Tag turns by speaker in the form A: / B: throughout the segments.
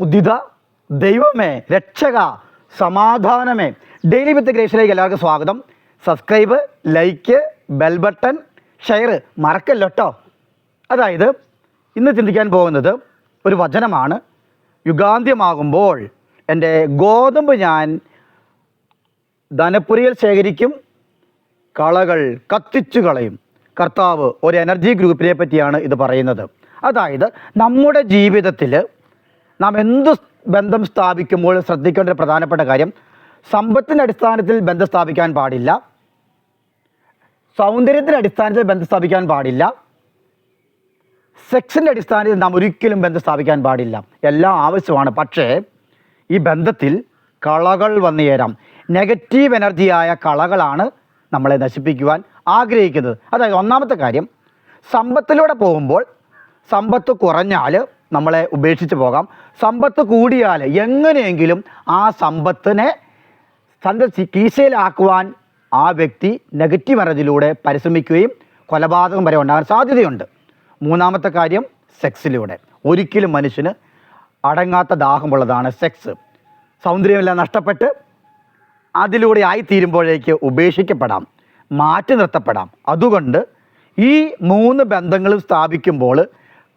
A: ഉദിത ദൈവമേ രക്ഷക സമാധാനമേ. ഡെയിലി വിത്ത് ഗ്രേസിലേക്ക് എല്ലാവർക്കും സ്വാഗതം. Subscribe like bell button share മറക്കല്ലോ കേട്ടോ അതായത് ഇന്ന് ചിന്തിക്കാൻ പോകുന്നത് ഒരു വചനമാണ്. യുഗാന്ത്യമാകുമ്പോൾ എന്റെ ഗോതമ്പ് ഞാൻ ധനപ്പുരിയിൽ ശേഖരിക്കും. കളകൾ കത്തിച്ചു കളയും. കർത്താവ് ഒരു എനർജി ഗ്രൂപ്പിനെ പറ്റിയാണ് ഇത് പറയുന്നത്. അതായത് നമ്മുടെ ജീവിതത്തിൽ നാം എന്ത് ബന്ധം സ്ഥാപിക്കുമ്പോൾ ശ്രദ്ധിക്കേണ്ട ഒരു പ്രധാനപ്പെട്ട കാര്യം സമ്പത്തിന്റെ അടിസ്ഥാനത്തിൽ ബന്ധം സ്ഥാപിക്കാൻ പാടില്ല. സൗന്ദര്യത്തിന്റെ അടിസ്ഥാനത്തിൽ ബന്ധം സ്ഥാപിക്കാൻ പാടില്ല. സെക്സിന്റെ അടിസ്ഥാനത്തിൽ നാം ഒരിക്കലും ബന്ധം സ്ഥാപിക്കാൻ പാടില്ല. എല്ലാം ആവശ്യമാണ്. പക്ഷേ ഈ ബന്ധത്തിൽ കളകൾ വന്നു ചേരാം. നെഗറ്റീവ് എനർജിയായ കളകളാണ് നമ്മളെ നശിപ്പിക്കുവാൻ ആഗ്രഹിക്കുന്നത്. അതായത് ഒന്നാമത്തെ കാര്യം സമ്പത്തിലൂടെ പോകുമ്പോൾ സമ്പത്ത് കുറഞ്ഞാൽ നമ്മളെ ഉപേക്ഷിച്ച് പോകാം. സമ്പത്ത് കൂടിയാൽ എങ്ങനെയെങ്കിലും ആ സമ്പത്തിനെ തന്റെ കീശയിലാക്കുവാൻ ആ വ്യക്തി നെഗറ്റീവ് എനർജിയിലൂടെ പരിശ്രമിക്കുകയും കൊലപാതകം വരെ ഉണ്ടാകാൻ സാധ്യതയുണ്ട്. മൂന്നാമത്തെ കാര്യം സെക്സിലൂടെ. ഒരിക്കലും മനുഷ്യന് അടങ്ങാത്ത ദാഹമുള്ളതാണ് സെക്സ്. സൗന്ദര്യമെല്ലാം നഷ്ടപ്പെട്ട് അതിലൂടെ ആയിത്തീരുമ്പോഴേക്ക് ഉപേക്ഷിക്കപ്പെടാം മാറ്റി നിർത്തപ്പെടാം. അതുകൊണ്ട് ഈ മൂന്ന് ബന്ധങ്ങളും സ്ഥാപിക്കുമ്പോൾ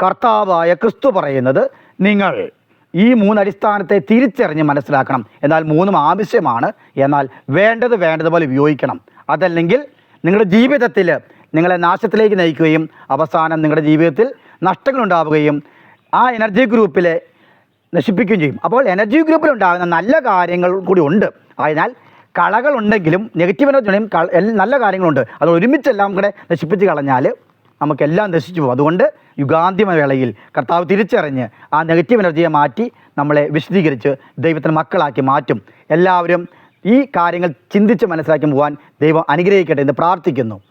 A: കർത്താവായ ക്രിസ്തു പറയുന്നത് നിങ്ങൾ ഈ മൂന്നടിസ്ഥാനത്തെ തിരിച്ചറിഞ്ഞ് മനസ്സിലാക്കണം. എന്നാൽ മൂന്നും ആവശ്യമാണ്. എന്നാൽ വേണ്ടത് വേണ്ടതുപോലെ ഉപയോഗിക്കണം. അതല്ലെങ്കിൽ നിങ്ങളുടെ ജീവിതത്തിൽ നിങ്ങളെ നാശത്തിലേക്ക് നയിക്കുകയും അവസാനം നിങ്ങളുടെ ജീവിതത്തിൽ നഷ്ടങ്ങളുണ്ടാവുകയും ആ എനർജി ഗ്രൂപ്പിലെ നശിപ്പിക്കുകയും ചെയ്യും. അപ്പോൾ എനർജി ഗ്രൂപ്പിൽ ഉണ്ടാകുന്ന നല്ല കാര്യങ്ങൾ കൂടി ഉണ്ട്. അതിനാൽ കളകളുണ്ടെങ്കിലും നെഗറ്റീവ് എനർജി ഉണ്ടെങ്കിലും നല്ല കാര്യങ്ങളുണ്ട്. അത് ഒരുമിച്ചെല്ലാം കൂടെ നശിപ്പിച്ച് കളഞ്ഞാൽ നമുക്കെല്ലാം നശിച്ചു പോകും. അതുകൊണ്ട് യുഗാന്തിമ വേളയിൽ കർത്താവ് തിരിച്ചറിഞ്ഞ് ആ നെഗറ്റീവ് എനർജിയെ മാറ്റി നമ്മളെ വിശദീകരിച്ച് ദൈവത്തിന് മക്കളാക്കി മാറ്റും. എല്ലാവരും ഈ കാര്യങ്ങൾ ചിന്തിച്ച് മനസ്സിലാക്കി പോകാൻ ദൈവം അനുഗ്രഹിക്കട്ടെ എന്ന് പ്രാർത്ഥിക്കുന്നു.